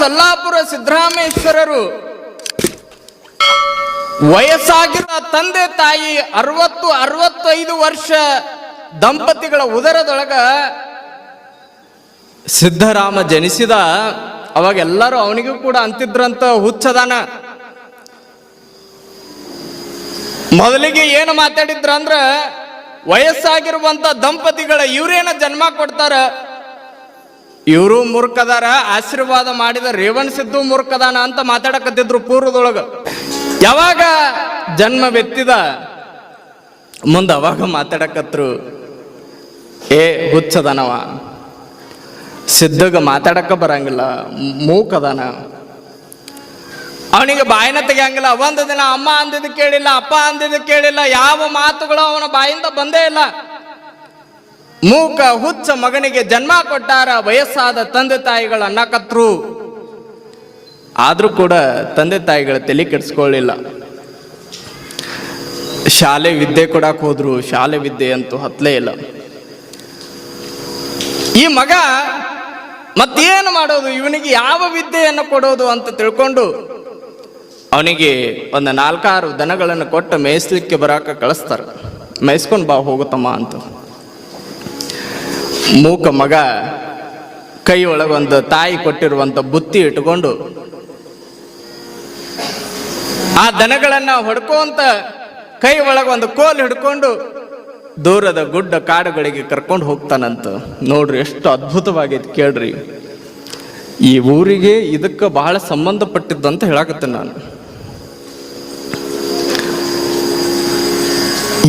ಸೊಲ್ಲಾಪುರ ಸಿದ್ದರಾಮೇಶ್ವರರು ವಯಸ್ಸಾಗಿರುವ ತಂದೆ ತಾಯಿ ಅರವತ್ತು ಅರವತ್ತೈದು ವರ್ಷ ದಂಪತಿಗಳ ಉದರದೊಳಗ ಸಿದ್ದರಾಮ ಜನಿಸಿದ, ಅವಾಗ ಎಲ್ಲರೂ ಅವನಿಗೂ ಕೂಡ ಅಂತಿದ್ರಂತ ಹುಚ್ಚದಾನ. ಮೊದಲಿಗೆ ಏನು ಮಾತಾಡಿದ್ರ ಅಂದ್ರ ವಯಸ್ಸಾಗಿರುವಂತ ದಂಪತಿಗಳ ಇವ್ರೇನ ಜನ್ಮ ಕೊಡ್ತಾರ? ಇವರು ಮೂರ್ಖದಾರ, ಆಶೀರ್ವಾದ ಮಾಡಿದ ರೇವಣ್ ಸಿದ್ದು ಮೂರ್ಖದಾನ ಅಂತ ಮಾತಾಡಕತ್ತಿದ್ರು ಪೂರ್ವದೊಳಗ. ಯಾವಾಗ ಜನ್ಮ ಬೆತ್ತಿದ, ಮುಂದ ಅವಾಗ ಮಾತಾಡಕತ್ರು, ಏ ಹುಚ್ಚದನವ ಸಿದ್ಧಗ ಮಾತಾಡಕ ಬರಂಗಿಲ್ಲ, ಮೂಕದನ. ಅವನಿಗೆ ಬಾಯಿನ ತೆಗಿಯಂಗಿಲ್ಲ, ಒಂದು ದಿನ ಅಮ್ಮ ಅಂದಿದ್ದು ಕೇಳಿಲ್ಲ, ಅಪ್ಪ ಅಂದಿದ್ದು ಕೇಳಿಲ್ಲ, ಯಾವ ಮಾತುಗಳು ಅವನ ಬಾಯಿಂದ ಬಂದೇ ಇಲ್ಲ. ಮೂಕ ಹುಚ್ಚ ಮಗನಿಗೆ ಜನ್ಮ ಕೊಟ್ಟಾರ, ವಯಸ್ಸಾದ ತಂದೆ ತಾಯಿಗಳ ಅನ್ನಕತ್ರು ಆದರೂ ಕೂಡ ತಂದೆ ತಾಯಿಗಳ ತಲೆ ಕೆಡಿಸ್ಕೊಳ್ಳಿಲ್ಲ. ಶಾಲೆ ವಿದ್ಯೆ ಕೊಡಕ್ ಹೋದ್ರು, ಶಾಲೆ ವಿದ್ಯೆ ಅಂತೂ ಹತ್ತಲೇ ಇಲ್ಲ. ಈ ಮಗ ಮತ್ತೇನು ಮಾಡೋದು? ಇವನಿಗೆ ಯಾವ ವಿದ್ಯೆಯನ್ನು ಕೊಡೋದು ಅಂತ ತಿಳ್ಕೊಂಡು ಅವನಿಗೆ ಒಂದು ನಾಲ್ಕಾರು ದನಗಳನ್ನು ಕೊಟ್ಟು ಮೇಯಿಸ್ಲಿಕ್ಕೆ ಬರಾಕ ಕಳಿಸ್ತಾರೆ. ಮೇಯಿಸ್ಕೊಂಡು ಬಾ ಹೋಗುತ್ತಮ್ಮ ಅಂತ. ಮೂಕ ಮಗ ಕೈ ಒಳಗೊಂದು ತಾಯಿ ಕೊಟ್ಟಿರುವಂತ ಬುತ್ತಿ ಇಟ್ಕೊಂಡು ಆ ದನಗಳನ್ನು ಹೊಡ್ಕೊಂತ ಕೈ ಒಳಗೊಂದು ಕೋಲ್ ಹಿಡ್ಕೊಂಡು ದೂರದ ಗುಡ್ಡ ಕಾಡುಗಳಿಗೆ ಕರ್ಕೊಂಡು ಹೋಗ್ತಾನಂತ. ನೋಡ್ರಿ ಎಷ್ಟು ಅದ್ಭುತವಾಗೈತಿ ಕೇಳ್ರಿ. ಈ ಊರಿಗೆ ಇದಕ್ಕೆ ಬಹಳ ಸಂಬಂಧಪಟ್ಟಿದ್ದು ಅಂತ ಹೇಳಕತ್ತೆ ನಾನು.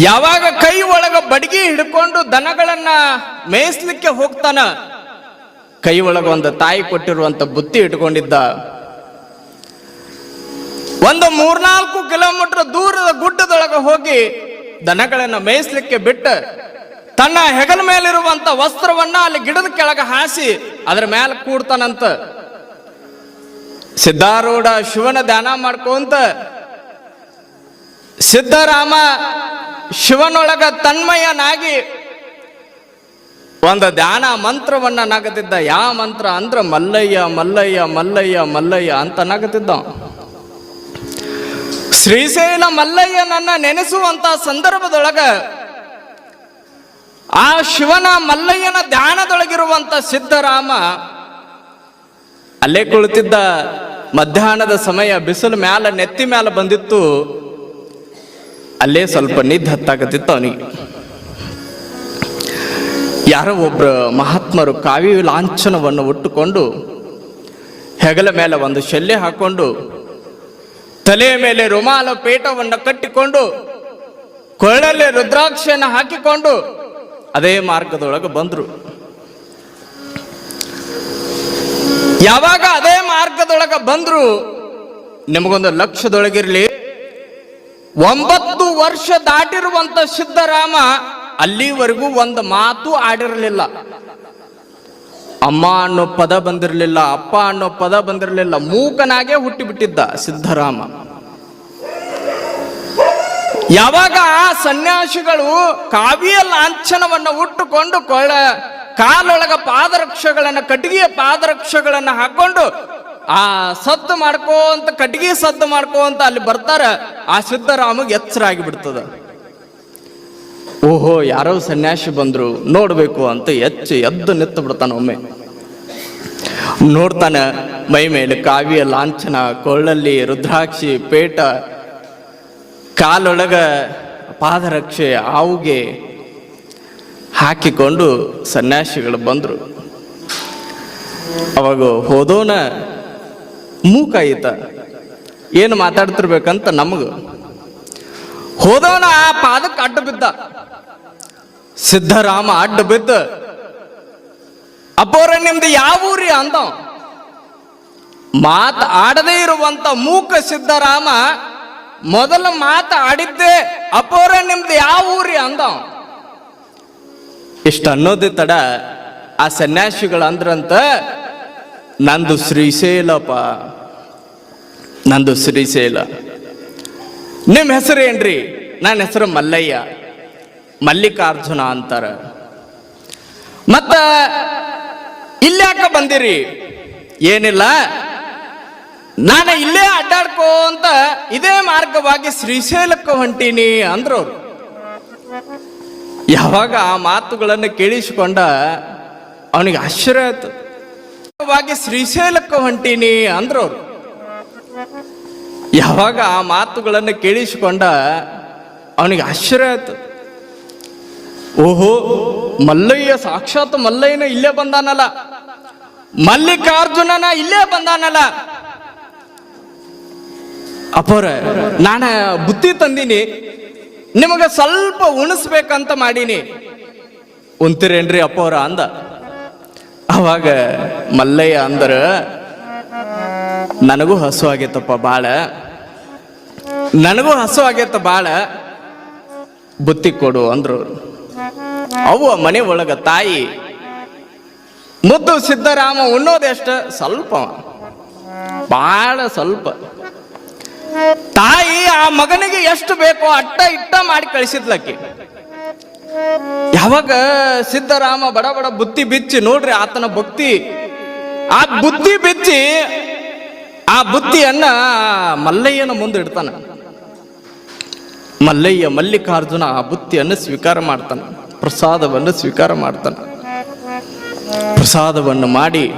ಯಾವಾಗ ಕೈ ಒಳಗ ಬಡಗಿ ಹಿಡ್ಕೊಂಡು ದನಗಳನ್ನ ಮೇಯಿಸ್ಲಿಕ್ಕೆ ಹೋಗ್ತಾನ? ಕೈ ಒಳಗ ಒಂದು ತಾಯಿ ಕೊಟ್ಟಿರುವಂತ ಬುತ್ತಿ ಇಟ್ಕೊಂಡಿದ್ದ. ಒಂದು ಮೂರ್ನಾಲ್ಕು ಕಿಲೋಮೀಟರ್ ದೂರದ ಗುಡ್ಡದೊಳಗೆ ಹೋಗಿ ದನಗಳನ್ನ ಮೇಯಿಸ್ಲಿಕ್ಕೆ ಬಿಟ್ಟ. ತನ್ನ ಹೆಗಲ ಮೇಲಿರುವಂತ ವಸ್ತ್ರವನ್ನ ಅಲ್ಲಿ ಗಿಡದ ಕೆಳಗೆ ಹಾಸಿ ಅದರ ಮೇಲೆ ಕೂಡ್ತಾನಂತ. ಸಿದ್ಧಾರೂಢ ಶಿವನ ಧ್ಯಾನ ಮಾಡ್ಕೊಂತ, ಸಿದ್ಧರಾಮ ಶಿವನೊಳಗ ತನ್ಮಯನಾಗಿ ಒಂದು ಧ್ಯಾನ ಮಂತ್ರವನ್ನ ನಗತಿದ್ದ ಯಾವ ಮಂತ್ರ ಅಂದ್ರ ಮಲ್ಲಯ್ಯ ಮಲ್ಲಯ್ಯ ಮಲ್ಲಯ್ಯ ಮಲ್ಲಯ್ಯ ಅಂತ ನಗತಿದ್ದ ಶ್ರೀಶೈಲ ಮಲ್ಲಯ್ಯನನ್ನ ನೆನೆಸುವಂತ ಸಂದರ್ಭದೊಳಗ ಆ ಶಿವನ ಮಲ್ಲಯ್ಯನ ಧ್ಯಾನದೊಳಗಿರುವಂತ ಸಿದ್ಧರಾಮ ಅಲ್ಲೇ ಕುಳಿತಿದ್ದ ಮಧ್ಯಾಹ್ನದ ಸಮಯ ಬಿಸಿಲು ಮ್ಯಾಲ ನೆತ್ತಿ ಮ್ಯಾಲ ಬಂದಿತ್ತು. ಅಲ್ಲೇ ಸ್ವಲ್ಪ ನಿದ್ದ ಹತ್ತಾಕತ್ತಿತ್ತು ಅವನಿಗೆ. ಯಾರೋ ಒಬ್ಬರು ಮಹಾತ್ಮರು ಕಾವಿ ಲಾಂಛನವನ್ನು ಉಟ್ಟುಕೊಂಡು ಹೆಗಲ ಮೇಲೆ ಒಂದು ಶಲ್ಯ ಹಾಕೊಂಡು ತಲೆಯ ಮೇಲೆ ರುಮಾಲ ಪೇಟವನ್ನು ಕಟ್ಟಿಕೊಂಡು ಕೊರಳಲ್ಲಿ ರುದ್ರಾಕ್ಷಿಯನ್ನು ಹಾಕಿಕೊಂಡು ಅದೇ ಮಾರ್ಗದೊಳಗೆ ಬಂದ್ರು. ಯಾವಾಗ ಅದೇ ಮಾರ್ಗದೊಳಗೆ ಬಂದ್ರು, ನಿಮಗೊಂದು ಲಕ್ಷದೊಳಗಿರ್ಲಿ, ಒಂಬತ್ತು ವರ್ಷ ದಾಟಿರುವಂತ ಸಿದ್ದರಾಮ ಅಲ್ಲಿವರೆಗೂ ಒಂದು ಮಾತು ಆಡಿರಲಿಲ್ಲ. ಅಮ್ಮ ಅನ್ನೋ ಪದ ಬಂದಿರಲಿಲ್ಲ, ಅಪ್ಪ ಅನ್ನೋ ಪದ ಬಂದಿರಲಿಲ್ಲ, ಮೂಕನಾಗೆ ಹುಟ್ಟಿಬಿಟ್ಟಿದ್ದ ಸಿದ್ದರಾಮ. ಯಾವಾಗ ಆ ಸನ್ಯಾಸಿಗಳು ಕಾವ್ಯ ಲಾಂಛನವನ್ನು ಉಟ್ಟುಕೊಂಡು ಕೊಳ್ಳ, ಕಾಲೊಳಗ ಪಾದರಕ್ಷಗಳನ್ನು, ಕಟ್ಟಿಗೆಯ ಪಾದರಕ್ಷಗಳನ್ನು ಹಾಕೊಂಡು ಆ ಸದ್ದು ಮಾಡ್ಕೋಂತ ಕಟ್ಟಿಗೆ ಸದ್ದು ಮಾಡ್ಕೋಂತ ಅಲ್ಲಿ ಬರ್ತಾರ, ಆ ಸಿದ್ದರಾಮಗೆ ಎಚ್ಚರ ಆಗಿಬಿಡ್ತದ ಓಹೋ, ಯಾರೋ ಸನ್ಯಾಸಿ ಬಂದ್ರು, ನೋಡ್ಬೇಕು ಅಂತ ಎಚ್ಚು ಎದ್ದು ನಿತ್ತು ಬಿಡ್ತಾನ ಒಮ್ಮೆ. ನೋಡ್ತಾನೆ, ಮೈ ಮೇಲೆ ಕಾವ್ಯ ಲಾಂಛನ ಕೊಳ್ಳಲ್ಲಿ ರುದ್ರಾಕ್ಷಿ ಪೇಟ, ಕಾಲೊಳಗ ಪಾದರಕ್ಷೆ ಆವುಗೆ ಹಾಕಿಕೊಂಡು ಸನ್ಯಾಸಿಗಳು ಬಂದರು. ಅವಾಗ ಹೋದೋನ ಮೂಕ ಐತ. ಏನು ಮಾತಾಡ್ತಿರ್ಬೇಕಂತ ನಮಗ. ಹೋದವನ ಆ ಪಾದಕ್ಕೆ ಅಡ್ಡ ಬಿದ್ದ. ಸಿದ್ಧರಾಮ ಅಡ್ಡ ಬಿದ್ದ. ಅಪ್ಪೋರ ನಿಮ್ದು ಯಾವ ಊರಿ ಅಂದ ಮಾತ ಆಡದೇ ಇರುವಂತ ಮೂಕ ಸಿದ್ಧರಾಮ ಮೊದಲ ಮಾತು ಆಡಿದ್ದೆ ಅಪ್ಪೋರ ನಿಮ್ದು ಯಾವ ಊರಿ ಅಂದ ಇಷ್ಟ ಅನ್ನೋದೇ ತಡ ಆ ಸನ್ಯಾಸಿಗಳು ಅಂದ್ರಂತ ನಂದು ಶ್ರೀಶೈಲಪ್ಪ. ನಂದು ಶ್ರೀಶೈಲ. ನಿಮ್ಮ ಹೆಸರು ಏನ್ರಿ? ನನ್ನ ಹೆಸರು ಮಲ್ಲಯ್ಯ. ಮಲ್ಲಿಕಾರ್ಜುನ ಅಂತಾರ. ಮತ್ತ ಇಲ್ಯಾಕ ಬಂದಿರಿ? ಏನಿಲ್ಲ? ನಾನು ಇಲ್ಲೇ ಅಡ್ಡಾಡ್ಕೋ ಅಂತ ಇದೇ ಮಾರ್ಗವಾಗಿ ಶ್ರೀಶೈಲಕ್ಕೆ ಹೊಂಟೀನಿ ಅಂದ್ರು ಯಾವಾಗ ಆ ಮಾತುಗಳನ್ನು ಕೇಳಿಸಿಕೊಂಡ ಅವನಿಗೆ ಆಶ್ಚರ್ಯ ಆಯ್ತು. ವಾಗಿ ಶ್ರೀಶೈಲಕ್ಕೆ ಹೊಂಟೀನಿ ಅಂದ್ರವ್ರು. ಯಾವಾಗ ಆ ಮಾತುಗಳನ್ನು ಕೇಳಿಸಿಕೊಂಡ ಅವನಿಗೆ ಆಶ್ಚರ್ಯ ಆಯ್ತು. ಓಹೋ, ಮಲ್ಲಯ್ಯ ಸಾಕ್ಷಾತ್ ಮಲ್ಲಯ್ಯನ ಇಲ್ಲೇ ಬಂದಾನಲ್ಲ. ಮಲ್ಲಿಕಾರ್ಜುನನ ಇಲ್ಲೇ ಬಂದಾನಲ್ಲ. ಅಪರ, ನಾನ ಬುತ್ತಿ ತಂದೀನಿ. ನಿಮಗೆ ಸ್ವಲ್ಪ ಉಣಿಸ್ಬೇಕಂತ ಮಾಡೀನಿ. ಉಂತಿರೇನ್ರಿ ಅಪ್ಪವ್ರ ಅಂದ. ಅವಾಗ ಮಲ್ಲಯ್ಯ ಅಂದ್ರೆ, ನನಗೂ ಹಸು ಆಗೈತಪ್ಪ ಬಾಳ. ನನಗೂ ಹಸು ಆಗೈತ ಬಾಳ. ಬುತ್ತಿ ಕೊಡು ಅಂದ್ರು ಅವ್ವ ಮನೆ ಒಳಗ ತಾಯಿ, ಮುದ್ದು ಸಿದ್ದರಾಮ ಉಣ್ಣೋದೆಷ್ಟ ಸ್ವಲ್ಪ ಬಾಳ ಸ್ವಲ್ಪ. ತಾಯಿ ಆ ಮಗನಿಗೆ ಎಷ್ಟು ಬೇಕೋ ಅಟ್ಟ ಇಟ್ಟ ಮಾಡಿ ಕಳಿಸಿದ್ಲಕ್ಕಿ. ಯಾವಾಗ ಸಿದ್ದರಾಮ ಬಡ ಬಡ ಬುತ್ತಿ ಬಿಚ್ಚಿ, ನೋಡ್ರಿ ಆತನ ಭಕ್ತಿ. ಆ ಬುತ್ತಿ ಬಿಚ್ಚಿ, ಆ ಬುತ್ತಿಯನ್ನ ಮಲ್ಲಯ್ಯನ ಮುಂದೆ ಇಡ್ತಾನ. ಮಲ್ಲಯ್ಯ ಮಲ್ಲಿಕಾರ್ಜುನ ಆ ಬುತ್ತಿಯನ್ನು ಸ್ವೀಕಾರ ಮಾಡ್ತಾನೆ. ಪ್ರಸಾದವನ್ನು ಸ್ವೀಕಾರ ಮಾಡ್ತಾನೆ. ಪ್ರಸಾದವನ್ನು ಮಾಡಿ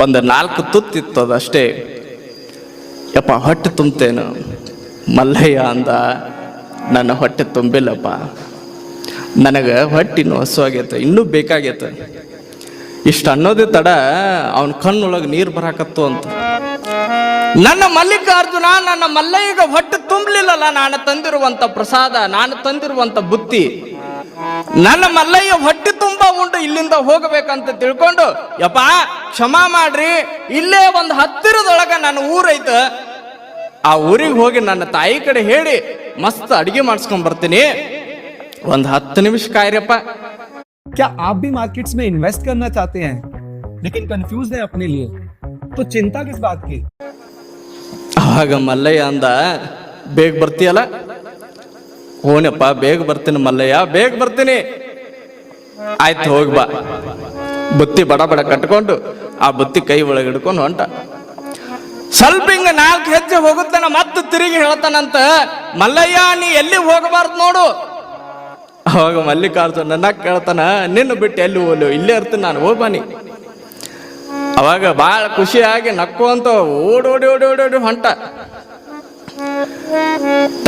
ಒಂದು ನಾಲ್ಕು ತುತ್ತಿತ್ತು ಅದಷ್ಟೇ. ಯಪ್ಪ, ಹೊಟ್ಟೆ ತುಂಬ್ತೇನು? ಮಲ್ಲಯ್ಯ ಅಂದ, ನನ್ನ ಹೊಟ್ಟೆ ತುಂಬಿಲ್ಲಪ್ಪ. ನನಗೆ ಹೊಟ್ಟಿನ ಹಸುವಾಗೈತೆ ಇನ್ನೂ ಬೇಕಾಗೈತೆ. ಇಷ್ಟು ಅನ್ನೋದೇ ತಡ, ಅವನ ಕಣ್ಣೊಳಗೆ ನೀರು ಬರಾಕತ್ತು ಅಂತ. ನನ್ನ ಮಲ್ಲಿಕಾರ್ಜುನ, ನನ್ನ ಮಲ್ಲಯ್ಯಗ ಹೊಟ್ಟೆ ತುಂಬಲಿಲ್ಲಲ್ಲ, ನಾನು ತಂದಿರುವಂತ ಪ್ರಸಾದ, ನಾನು ತಂದಿರುವಂತ ಬುತ್ತಿ. ನನ್ನ ಮಲ್ಲಯ್ಯ ಹೊಟ್ಟೆ ತುಂಬ ಉಂಟು ಇಲ್ಲಿಂದ ಹೋಗಬೇಕಂತ ತಿಳ್ಕೊಂಡು, ಯಪ್ಪ, ಕ್ಷಮಾ ಮಾಡ್ರಿ, ಇಲ್ಲೇ ಒಂದು ಹತ್ತಿರದೊಳಗ ನನ್ನ ಊರೈತ. ಆ ಊರಿಗೆ ಹೋಗಿ ನನ್ನ ತಾಯಿ ಕಡೆ ಹೇಳಿ, ಮಸ್ತ್ ಅಡಿಗೆ ಮಾಡಿಸ್ಕೊಂಡ್ ಬರ್ತೀನಿ. ಒಂದು ಹತ್ತು ನಿಮಿಷ ಕಾಯ್ರಪ್ಪ क्या आप भी मार्केट्स में इन्वेस्ट करना चाहते हैं लेकिन कंफ्यूज है अपने लिए तो चिंता किस बात की ಆವಾಗ ಮಲ್ಲಯ್ಯ ಅಂದ ಬೇಗ ಬರ್ತೀಯಲ್ಲ ಹೋನಪ್ಪ ಬೇಗ ಬರ್ತೀನಿ ಮಲ್ಲಯ್ಯ ಬೇಗ ಬರ್ತೀನಿ ಆಯ್ತು ಹೋಗಿ ಬಾ ಬುತ್ತಿ ಬಡ ಬಡ ಕಟ್ಕೊಂಡು ಆ ಬುತ್ತಿ ಕೈ ಒಳಗೆ ಹಿಡ್ಕೊಂಡು ಹೊಂಟ ಸ್ವಲ್ಪ ಹಿಂಗ ನಾಲ್ಕು ಹೆಜ್ಜೆ ಹೋಗುತ್ತಾನ ಮತ್ತೆ ತಿರುಗಿ ಹೇಳ್ತಾನಂತ ಮಲ್ಲಯ್ಯ ನೀ ಎಲ್ಲಿ ಹೋಗಬಾರ್ದು ನೋಡು ಅವಾಗ ಮಲ್ಲಿಕಾರ್ಜುನ ನನ್ನ ಕೇಳ್ತಾನ, ನಿನ್ನ ಬಿಟ್ಟು ಎಲ್ಲಿ ಹೋಲು ಇಲ್ಲೇ ಇರ್ತೀನಿ ನಾನು ಹೋಗ್ಬಾನಿ ಅವಾಗ ಭಾಳ ಖುಷಿಯಾಗಿ ನಕ್ಕು ಓಡೋಡಿ ಓಡಿ ಓಡೋಡಿ ಹೊಂಟ.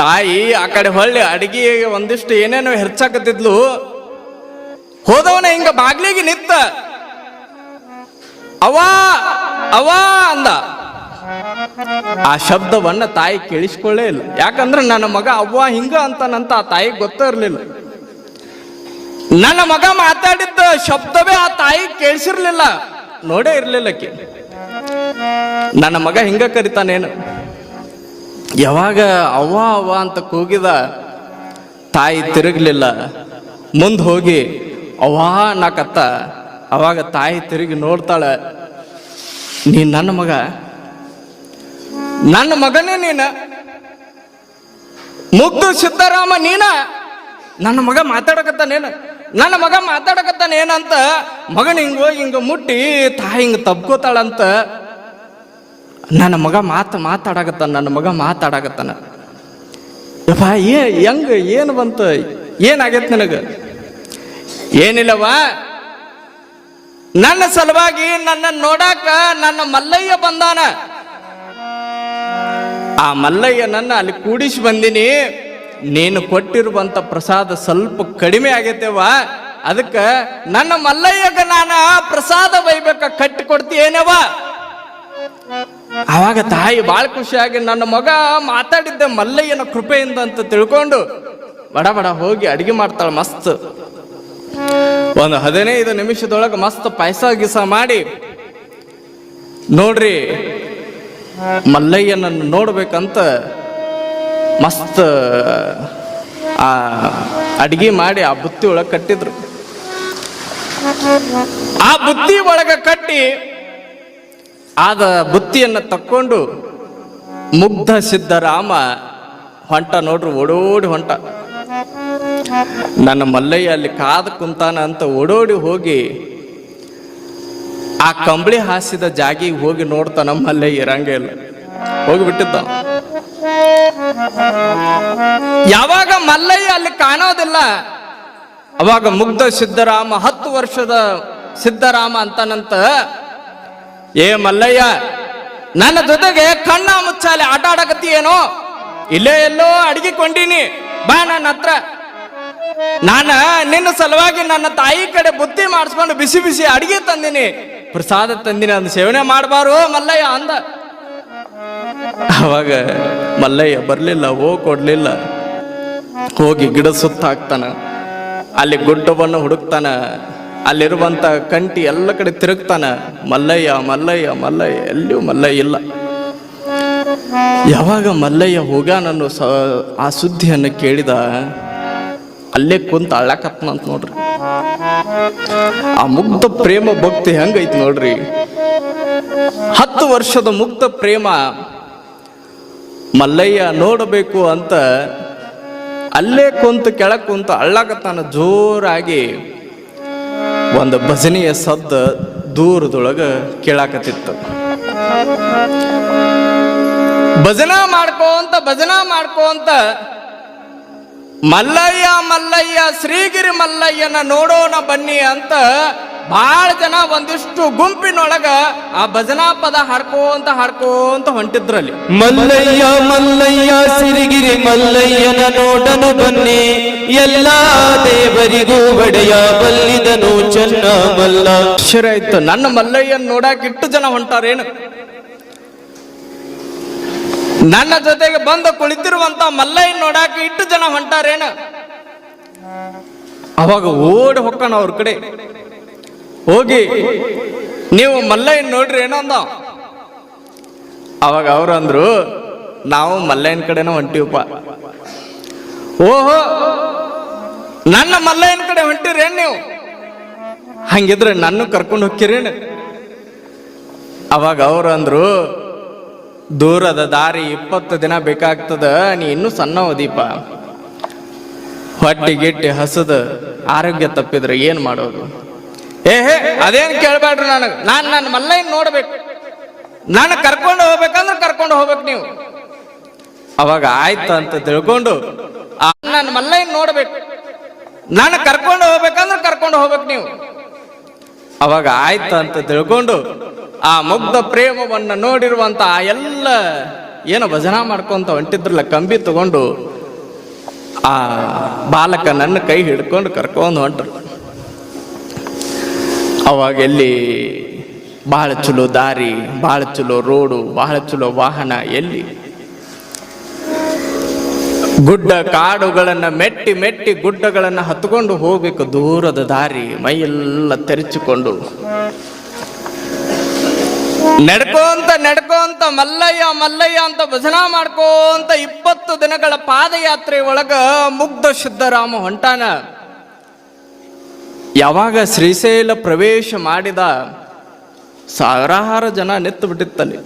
ತಾಯಿ ಆ ಕಡೆ ಹೊಳ್ಳಿ ಅಡಿಗೆ ಒಂದಿಷ್ಟು ಏನೇನೋ ಹೆಚ್ಚಾಕತ್ತಿದ್ಲು ಹೋದವನ ಹಿಂಗ ಬಾಗ್ಲಿಗೆ ನಿತ್ತ ಅವಾ ಅವಾ ಅಂದ. ಆ ಶಬ್ದವನ್ನ ತಾಯಿ ಕೇಳಿಸ್ಕೊಳ್ಳೇ ಇಲ್ಲ. ಯಾಕಂದ್ರೆ ನನ್ನ ಮಗ ಅವ್ವ ಹಿಂಗ ಅಂತಾನಂತ ಆ ತಾಯಿಗೆ ಗೊತ್ತೇ ಇರ್ಲಿಲ್ಲ. ನನ್ನ ಮಗ ಮಾತಾಡಿದ್ದ ಶಬ್ದವೇ ಆ ತಾಯಿ ಕೇಳಿಸಿರ್ಲಿಲ್ಲ. ನೋಡೇ ಇರ್ಲಿಲ್ಲ ನನ್ನ ಮಗ ಹಿಂಗ ಕರಿತಾನೇನು? ಯಾವಾಗ ಅವ್ವ ಅವ್ವ ಅಂತ ಕೂಗಿದ ತಾಯಿ ತಿರುಗ್ಲಿಲ್ಲ. ಮುಂದೆ ಹೋಗಿ ಅವ್ವ ನಾಕತ್ತ ಅವಾಗ ತಾಯಿ ತಿರುಗಿ ನೋಡ್ತಾಳ, ನೀ ನನ್ನ ಮಗ? ನನ್ನ ಮಗನೇ ನೀನ? ಮುಗ್ದು ಸಿದ್ದರಾಮ ನೀನ? ನನ್ನ ಮಗ ಮಾತಾಡಕತ್ತಾನೇನು? ನನ್ನ ಮಗ ಮಾತಾಡಕತ್ತಾನೇನಂತ ಮಗನ ಹಿಂಗ, ಹೋಗಿ ಹಿಂಗ ಮುಟ್ಟಿ, ತಾಯಿ ಹಿಂಗ ತಬ್ಕೋತಾಳಂತ. ನನ್ನ ಮಗ ಮಾತು ಮಾತಾಡಕತ್ತಾನ, ನನ್ನ ಮಗ ಮಾತಾಡಕತ್ತಾನ. ಯಪ್ಪ, ಏ, ಹೆಂಗ, ಏನು ಬಂತು? ಏನಾಗೈತೆ ನನಗ? ಏನಿಲ್ಲವಾ ನನ್ನ ಸಲುವಾಗಿ ನನ್ನ ನೋಡಾಕ ನನ್ನ ಮಲ್ಲಯ್ಯ ಬಂದಾನ. ಆ ಮಲ್ಲಯ್ಯ ನನ್ನ ಅಲ್ಲಿ ಕೂಡಿಸಿ ಬಂದಿನಿ. ನೀನು ಕೊಟ್ಟಿರುವಂತ ಪ್ರಸಾದ ಸ್ವಲ್ಪ ಕಡಿಮೆ ಆಗೈತೆವ ಅದಕ್ಕ ನನ್ನ ಮಲ್ಲಯ್ಯಗ ನಾನು ಪ್ರಸಾದ ಬೈಬೇಕ ಕಟ್ಟಿ ಕೊಡ್ತೀಯೇನವ ಆವಾಗ ತಾಯಿ ಬಾಳ ಖುಷಿಯಾಗಿ ನನ್ನ ಮಗ ಮಾತಾಡಿದ್ದೆ ಮಲ್ಲಯ್ಯನ ಕೃಪೆಯಿಂದ ಅಂತ ತಿಳ್ಕೊಂಡು ಬಡ ಬಡ ಹೋಗಿ ಅಡಿಗೆ ಮಾಡ್ತಾಳ ಮಸ್ತ್. ಒಂದು ಹದಿನೈದು ನಿಮಿಷದೊಳಗೆ ಮಸ್ತ್ ಪಾಯಸ ಗಿಸ ಮಾಡಿ ನೋಡ್ರಿ ಮಲ್ಲಯ್ಯನನ್ನು ನೋಡ್ಬೇಕಂತ ಮಸ್ತ್, ಆ ಅಡಿಗೆ ಮಾಡಿ ಆ ಬುತ್ತಿ ಒಳಗೆ ಕಟ್ಟಿದ್ರು. ಆ ಬುತ್ತಿ ಒಳಗೆ ಕಟ್ಟಿ ಆದ ಬುತ್ತಿಯನ್ನು ತಕ್ಕೊಂಡು ಮುಗ್ಧ ಸಿದ್ದರಾಮ ಹೊಂಟ ನೋಡ್ರಿ, ಓಡೋಡಿ ಹೊಂಟ. ನನ್ನ ಮಲ್ಲಯ್ಯ ಅಲ್ಲಿ ಕಾದು ಕುಂತಾನ ಅಂತ ಓಡೋಡಿ ಹೋಗಿ ಆ ಕಂಬಳಿ ಹಾಸಿದ ಜಾಗಿಗೆ ಹೋಗಿ ನೋಡ್ತಾನ ಮಲ್ಲಯ್ಯ ಇರಂಗೇ ಇಲ್ಲ ಹೋಗಿಬಿಟ್ಟಿದ್ದ. ಯಾವಾಗ ಮಲ್ಲಯ್ಯ ಅಲ್ಲಿ ಕಾಣೋದಿಲ್ಲ, ಅವಾಗ ಮುಗ್ಧ ಸಿದ್ದರಾಮ, ಹತ್ತು ವರ್ಷದ ಸಿದ್ದರಾಮ ಅಂತನಂತ, ಏ ಮಲ್ಲಯ್ಯ, ನನ್ನ ಜೊತೆಗೆ ಕಣ್ಣ ಮುಚ್ಚಾಲೆ ಆಟ ಆಡಕತ್ತಿ ಏನೋ? ಇಲ್ಲೇ ಎಲ್ಲೋ ಅಡಗಿಕೊಂಡೀನಿ. ಬಾ ನನ್ನ ಹತ್ರ. ನಾನ ನಿನ್ನ ಸಲುವಾಗಿ ನನ್ನ ತಾಯಿ ಕಡೆ ಬುದ್ಧಿ ಮಾಡಿಸ್ಕೊಂಡು ಬಿಸಿ ಬಿಸಿ ಅಡಿಗೆ ತಂದಿನಿ. ಪ್ರಸಾದ ತಂದಿನಿ, ಅದನ್ನ ಸೇವನೆ ಮಾಡಬಾರು ಮಲ್ಲಯ್ಯ ಅಂದ. ಅವಾಗ ಮಲ್ಲಯ್ಯ ಬರಲಿಲ್ಲ ಹೋಗ್ ಕೊಡಲಿಲ್ಲ. ಹೋಗಿ ಗಿಡ ಸುತ್ತ ಹಾಕ್ತಾನ. ಅಲ್ಲಿ ಗುಡ್ಡವನ್ನು ಹುಡುಕ್ತಾನ. ಅಲ್ಲಿರುವಂತ ಕಂಟಿ ಎಲ್ಲ ಕಡೆ ತಿರುಗ್ತಾನ. ಮಲ್ಲಯ್ಯ ಮಲ್ಲಯ್ಯ ಮಲ್ಲಯ್ಯ, ಎಲ್ಲಿಯೂ ಮಲ್ಲಯ್ಯ ಇಲ್ಲ. ಯಾವಾಗ ಮಲ್ಲಯ್ಯ ಹೋಗಾನನ್ನು ಸ, ಆ ಸುದ್ದಿಯನ್ನು ಕೇಳಿದ, ಅಲ್ಲೇ ಕುಂತ ಅಳ್ಳಕತ್ನಂತ ನೋಡ್ರಿ. ಆ ಮುಗ್ಧ ಪ್ರೇಮ ಭಕ್ತಿ ಹೆಂಗೈತಿ ನೋಡ್ರಿ. ಹತ್ತು ವರ್ಷದ ಮುಕ್ತ ಪ್ರೇಮ ಮಲ್ಲಯ್ಯ ನೋಡಬೇಕು ಅಂತ ಅಲ್ಲೇ ಕುಂತು ಕೆಳಗೆ ಕುಂತು ಅಳ್ಳಕತ್ತಾನ, ಜೋರಾಗಿ ಒಂದು ಭಜನೆಯ ಸದ್ದ ದೂರದೊಳಗೆ ಕೇಳಾಕತ್ತಿತ್ತು. ಭಜನಾ ಮಾಡ್ಕೋಂತ ಭಜನಾ ಮಾಡ್ಕೋಂತ ಮಲ್ಲಯ್ಯ ಮಲ್ಲಯ್ಯ, ಶ್ರೀಗಿರಿ ಮಲ್ಲಯ್ಯನ ನೋಡೋಣ ಬನ್ನಿ ಅಂತ ಬಹಳ ಜನ ಒಂದಿಷ್ಟು ಗುಂಪಿನೊಳಗ ಆ ಭಜನಾ ಪದ ಹಾಡ್ಕೋಂತ ಹಾಡ್ಕೋಂತ ಹೊಂಟಿದ್ರಲ್ಲಿ. ಮಲ್ಲಯ್ಯ ಮಲ್ಲಯ್ಯ ಸಿರಿಗಿರಿ ಮಲ್ಲಯ್ಯನ ನೋಡನು ಬನ್ನಿ. ಎಲ್ಲಾ ದೇವರಿಗೂ ಒಡೆಯ ಬಲ್ಲಿದನು ಚೆನ್ನ ಮಲ್ಲ ಆಶ್ಚರ್ಯ ಇತ್ತು ನನ್ನ ಮಲ್ಲಯ್ಯನ್ ನೋಡಕ್ ಇಟ್ಟು ಜನ ಹೊಂಟಾರೇನು? ನನ್ನ ಜೊತೆಗೆ ಬಂದು ಕುಳಿತಿರುವಂತ ಮಲ್ಲಯ್ಯನ್ ನೋಡಾಕ ಇಟ್ಟು ಜನ ಹೊಂಟಾರೇನು? ಅವಾಗ ಓಡಿ ಹೊಕ್ಕಣ ಅವ್ರ ಕಡೆ. ಹೋಗಿ. ನೀವು ಮಲ್ಲಯ್ಯನ್ ನೋಡ್ರಿ ಏನೋ ಅಂದ ಅವಾಗ ಅವ್ರು ಅಂದ್ರು, ನಾವು ಮಲ್ಲಯ್ಯನ ಕಡೆನ ಹೊಂಟಿವಪ್ಪ. ಓಹೋ, ನನ್ನ ಮಲ್ಲಯ್ಯನ ಕಡೆ ಹೊಂಟಿರೇನ್ ನೀವು? ಹಂಗಿದ್ರೆ ನನ್ನ ಕರ್ಕೊಂಡು ಹೋಗ್ಕಿರೇನು ಅವಾಗ ಅವ್ರು ಅಂದ್ರು, ದೂರದ ದಾರಿ ಇಪ್ಪತ್ತು ದಿನ ಬೇಕಾಗ್ತದ, ನೀ ಇನ್ನೂ ಸಣ್ಣ ದೀಪ ಹೊಟ್ಟೆ ಗಿಟ್ಟಿ ಹಸದ, ಆರೋಗ್ಯ ತಪ್ಪಿದ್ರೆ ಏನು ಮಾಡೋದು? ಏ ಅದೇನು ಕೇಳಬೇಡ್ರಿ ನನಗೆ? ನಾನು ನನ್ನ ಮಲ್ಲಯ್ಯನ ನೋಡ್ಬೇಕು. ನಾನು ಕರ್ಕೊಂಡು ಹೋಗ್ಬೇಕಂದ್ರೆ ಕರ್ಕೊಂಡು ಹೋಗ್ಬೇಕು ನೀವು. ಅವಾಗ ಆಯ್ತು ಅಂತ ತಿಳ್ಕೊಂಡು ನನ್ನ ಮಲ್ಲಯ್ಯನ ನೋಡ್ಬೇಕು. ನಾನು ಕರ್ಕೊಂಡು ಹೋಗ್ಬೇಕಂದ್ರೆ ಕರ್ಕೊಂಡು ಹೋಗ್ಬೇಕು ನೀವು. ಅವಾಗ ಆಯ್ತು ಅಂತ ತಿಳ್ಕೊಂಡು ಆ ಮುಗ್ಧ ಪ್ರೇಮವನ್ನು ನೋಡಿರುವಂತ ಆ ಎಲ್ಲ ಏನು ಭಜನಾ ಮಾಡ್ಕೊಂತ ಹೊಂಟಿದ್ರಲ್ಲ ಕಂಬಿ ತಗೊಂಡು ಆ ಬಾಲಕ ನನ್ನ ಕೈ ಹಿಡ್ಕೊಂಡು ಕರ್ಕೊಂಡು ಹೊಂಟ್ರು. ಅವಾಗ ಎಲ್ಲಿ ಬಹಳ ಚಲೋ ದಾರಿ, ಬಹಳ ಚಲೋ ರೋಡು, ಬಹಳ ಚಲೋ ವಾಹನ, ಎಲ್ಲಿ? ಗುಡ್ಡ ಕಾಡುಗಳನ್ನು ಮೆಟ್ಟಿ ಮೆಟ್ಟಿ ಗುಡ್ಡಗಳನ್ನು ಹತ್ಕೊಂಡು ಹೋಗ್ಬೇಕು ದೂರದ ದಾರಿ, ಮೈಯೆಲ್ಲ ತೆರೆಚಿಕೊಂಡು. ನಡ್ಕೋಂತ ನಡ್ಕೋಂತ ಮಲ್ಲಯ್ಯ ಮಲ್ಲಯ್ಯ ಅಂತ ಭಜನಾ ಮಾಡ್ಕೋಂತ ಇಪ್ಪತ್ತು ದಿನಗಳ ಪಾದಯಾತ್ರೆ ಒಳಗ ಮುಗ್ಧ ಸಿದ್ಧರಾಮ ಹೊಂಟಾನ. ಯಾವಾಗ ಶ್ರೀಶೈಲ ಪ್ರವೇಶ ಮಾಡಿದ ಸಾವಿರಾರು ಜನ ನಿತ್ತು ಬಿಟ್ಟಿತ್ತಲ್ಲಿ.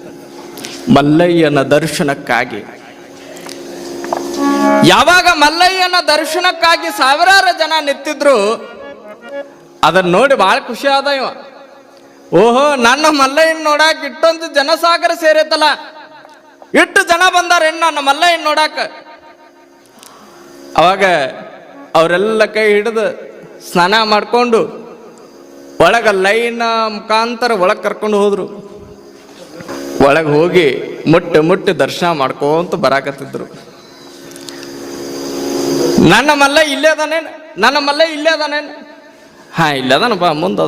ಮಲ್ಲಯ್ಯನ ದರ್ಶನಕ್ಕಾಗಿ. ಯಾವಾಗ ಮಲ್ಲಯ್ಯನ ದರ್ಶನಕ್ಕಾಗಿ ಸಾವಿರಾರು ಜನ ನಿಂತಿದ್ರು ಅದನ್ನ ನೋಡಿ ಬಹಳ ಖುಷಿ ಆದ ಇವ. ಓಹೋ, ನನ್ನ ಮಲ್ಲಯ್ಯನ ನೋಡಾಕ ಇಟ್ಟೊಂದು ಜನಸಾಗರ ಸೇರೈತಲ್ಲ. ಇಟ್ಟು ಜನ ಬಂದಾರ ನನ್ನ ಮಲ್ಲಯ್ಯನ ನೋಡಾಕ? ಅವಾಗ ಅವರೆಲ್ಲ ಕೈ ಹಿಡಿದು ಸ್ನಾನ ಮಾಡಿಕೊಂಡು ಒಳಗೆ ಲೈನ್ ಮುಖಾಂತರ ಒಳಗೆ ಕರ್ಕೊಂಡು ಹೋದರು. ಒಳಗೆ ಹೋಗಿ ಮುಟ್ಟಿ ಮುಟ್ಟಿ ದರ್ಶನ ಮಾಡ್ಕೊಂತ ಬರಾಕತ್ತಿದ್ರು. ನನ್ನ ಮಲ್ಲ ಇಲ್ಲೇ ಅದಾನೇನು ನನ್ನ ಮಲ್ಲ ಇಲ್ಲೇ ಅದಾನೇನು ಹಾ, ಇಲ್ಲೇ ಅದಾನಪ್ಪ ಮುಂದೆ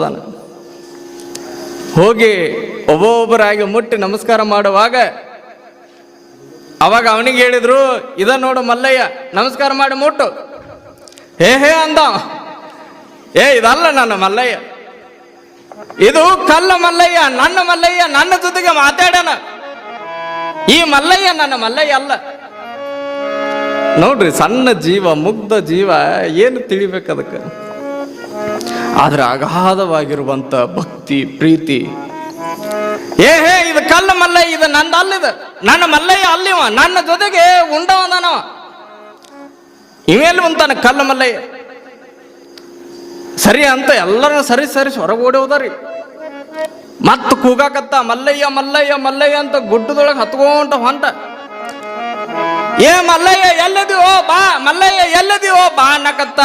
ಹೋಗಿ ಒಬ್ಬೊಬ್ಬರಾಗಿ ಮುಟ್ಟಿ ನಮಸ್ಕಾರ ಮಾಡುವಾಗ ಅವಾಗ ಅವನಿಗೆ ಹೇಳಿದ್ರು, ಇದ ನೋಡು ಮಲ್ಲಯ್ಯ, ನಮಸ್ಕಾರ ಮಾಡಿ ಮುಟ್ಟು. ಹೇ ಹೇ ಅಂದ. ಏ, ಇದಲ್ಲ ನನ್ನ ಮಲ್ಲಯ್ಯ. ಇದು ಕಲ್ಲ ಮಲ್ಲಯ್ಯ, ನನ್ನ ಮಲ್ಲಯ್ಯ, ನನ್ನ ಜೊತೆಗೆ ಮಾತಾಡೋಣ. ಈ ಮಲ್ಲಯ್ಯ ನನ್ನ ಮಲ್ಲಯ್ಯ ಅಲ್ಲ. ನೋಡ್ರಿ, ಸಣ್ಣ ಜೀವ, ಮುಗ್ಧ ಜೀವ, ಏನು ತಿಳಿಬೇಕು ಅದಕ್ಕೆ? ಆದ್ರೆ ಅಗಾಧವಾಗಿರುವಂತ ಭಕ್ತಿ, ಪ್ರೀತಿ. ಏ, ಹೇ, ಇದು ಕಲ್ಲ ಮಲ್ಲಯ್ಯ, ಇದು ನಂದು ಅಲ್ಲಿದ ನನ್ನ ಮಲ್ಲಯ್ಯ ಅಲ್ಲಿವ, ನನ್ನ ಜೊತೆಗೆ ಉಂಡವನವ ಇವೆಲ್ಲಿ ಉಂತಾನ ಕಲ್ಲ ಮಲ್ಲಯ್ಯ. ಸರಿ ಅಂತ ಎಲ್ಲರನ್ನ ಸರಿ ಸರಿ ಹೊರಗೆ ಓಡಿ ಮತ್ತೆ ಕೂಗಾಕತ್ತ, ಮಲ್ಲಯ್ಯ ಮಲ್ಲಯ್ಯ ಮಲ್ಲಯ್ಯ ಅಂತ ಗುಡ್ಡದೊಳಗೆ ಹತ್ಕೊಂಡ ಹೊಂಟ. ಏ ಮಲ್ಲಯ್ಯ ಎಲ್ಲದಿವೋ ಬಾ, ಮಲ್ಲಯ್ಯ ಎಲ್ಲದಿವೋ ಬಾ ಅನ್ನಕತ್ತ.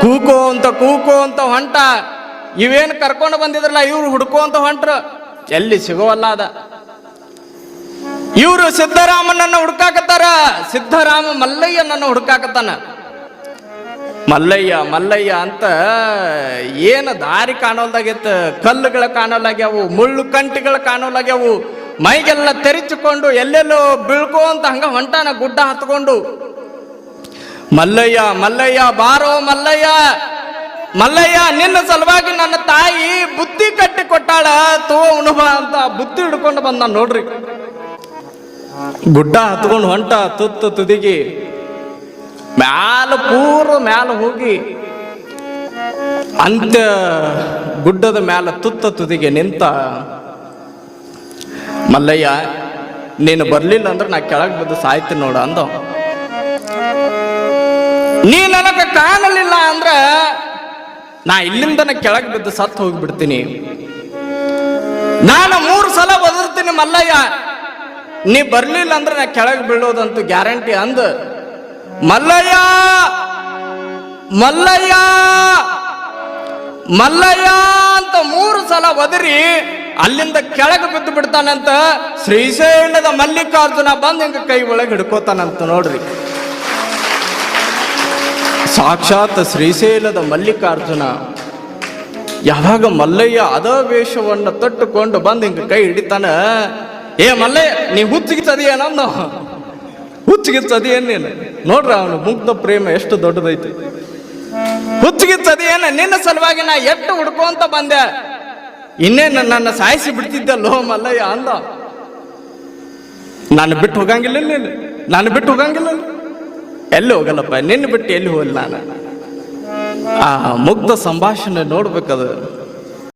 ಕೂಕೋ ಅಂತ ಕೂಕೋ ಅಂತ ಹೊಂಟ. ಇವೇನು ಕರ್ಕೊಂಡು ಬಂದಿದ್ರಲ್ಲ, ಇವ್ರು ಹುಡ್ಕೋಂತ ಹೊಂಟ್ರು. ಎಲ್ಲಿ ಸಿಗೋವಲ್ಲ ಅದ. ಇವರು ಸಿದ್ದರಾಮನನ್ನ ಹುಡ್ಕಾಕತ್ತಾರ, ಸಿದ್ದರಾಮ ಮಲ್ಲಯ್ಯನನ್ನ ಹುಡ್ಕಾಕತ್ತಾನ. ಮಲ್ಲಯ್ಯ ಮಲ್ಲಯ್ಯ ಅಂತ ಏನು ದಾರಿ ಕಾಣೋಲ್ದಾಗಿತ್ತು? ಕಲ್ಲುಗಳ ಕಾಣೋಲಾಗ್ಯಾವು ಮುಳ್ಳು ಕಂಟಿಗಳ ಕಾಣೋಲಾಗ್ಯಾವು ಮೈಗೆಲ್ಲ ತೆರಿಚಿಕೊಂಡು ಎಲ್ಲೆಲ್ಲೋ ಬೀಳ್ಕೋಂತ ಹಂಗ ಹೊಂಟಾನ ಗುಡ್ಡ ಹತ್ಕೊಂಡು. ಮಲ್ಲಯ್ಯ ಮಲ್ಲಯ್ಯ, ಬಾರೋ ಮಲ್ಲಯ್ಯ. ಮಲ್ಲಯ್ಯ, ನಿನ್ನ ಸಲುವಾಗಿ ನನ್ನ ತಾಯಿ ಬುತ್ತಿ ಕಟ್ಟಿ ಕೊಟ್ಟಾಳ. ತೋ ಉಣಬ ಅಂತ ಬುತ್ತಿ ಹಿಡ್ಕೊಂಡು ಬಂದ ನೋಡ್ರಿ. ಗುಡ್ಡ ಹತ್ಕೊಂಡು ಹೊಂಟ ತುತ್ತು ತುದಿಗಿ. ಮ್ಯಾಲ ಪೂರ ಮ್ಯಾಲ ಹೋಗಿ ಅಂತ್ಯ ಗುಡ್ಡದ ಮ್ಯಾಲ ತುತ್ತ ತುದಿಗೆ ನಿಂತ, ಮಲ್ಲಯ್ಯ, ನೀನು ಬರ್ಲಿಲ್ಲ ಅಂದ್ರೆ ನಾ ಕೆಳಗೆ ಬಿದ್ದು ಸಾಯ್ತೀನಿ ನೋಡ ಅಂದ. ನೀ ನನಗ ಕಾಣಲಿಲ್ಲ ಅಂದ್ರ ನಾ ಇಲ್ಲಿಂದನ ಕೆಳಗೆ ಬಿದ್ದು ಸತ್ತು ಹೋಗ್ಬಿಡ್ತೀನಿ. ನಾನು ಮೂರು ಸಲ ಒದರ್ತೀನಿ ಮಲ್ಲಯ್ಯ. ನೀ ಬರ್ಲಿಲ್ಲ ಅಂದ್ರೆ ನಾ ಕೆಳಗೆ ಬೀಳೋದಂತೂ ಗ್ಯಾರಂಟಿ ಅಂದ. ಮಲ್ಲಯ್ಯ! ಮಲ್ಲಯ್ಯ! ಮಲ್ಲಯ್ಯ ಅಂತ ಮೂರು ಸಲ ಒದರಿ, ಅಲ್ಲಿಂದ ಕೆಳಗೆ ಬಿದ್ದು ಬಿಡ್ತಾನಂತ ಶ್ರೀಶೈಲದ ಮಲ್ಲಿಕಾರ್ಜುನ ಬಂದು ಹಿಂಗ ಕೈ ಒಳಗೆ ಹಿಡ್ಕೋತಾನಂತ ನೋಡ್ರಿ. ಸಾಕ್ಷಾತ್ ಶ್ರೀಶೈಲದ ಮಲ್ಲಿಕಾರ್ಜುನ ಯಾವಾಗ ಮಲ್ಲಯ್ಯ ಅದ ವೇಷವನ್ನು ತೊಟ್ಟುಕೊಂಡು ಬಂದು ಹಿಂಗ ಕೈ ಹಿಡಿತಾನ, ಏ ಮಲ್ಲಯ್ಯ, ನೀ ಹುಚ್ಚಿಗಿತ್ತದೇನಂದ ಹುಚ್ಚಿಗಿತ್ತದೇನ್ ನೀನು ನೋಡ್ರ ಅವನು, ಮುಗ್ಧ ಪ್ರೇಮ ಎಷ್ಟು ದೊಡ್ಡದೈತಿ. ಹುಚ್ಚಿಗಿತ್ತದೇನ ನಿನ್ನ ಸಲುವಾಗಿ ನಾ ಎಷ್ಟು ಹುಡ್ಕೊಂತ ಬಂದೆ. ಇನ್ನೇನು ನನ್ನ ಸಾಯಿಸಿ ಬಿಡ್ತಿದ್ದಲ್ಲೋ ಮಲ್ಲಯ್ಯ ಅಂದ. ನಾನು ಬಿಟ್ಟು ಹೋಗಂಗಿಲ್ಲ ನೀನು. ನಾನು ಬಿಟ್ಟು ಹೋಗಂಗಿಲ್ಲ. ಎಲ್ಲಿ ಹೋಗಲ್ಲಪ್ಪ? ನಿನ್ನ ಬಿಟ್ಟು ಎಲ್ಲಿ ಹೋಗಲ್ಲ ನಾನು? ಆ ಮುಗ್ಧ ಸಂಭಾಷಣೆ ನೋಡ್ಬೇಕದು.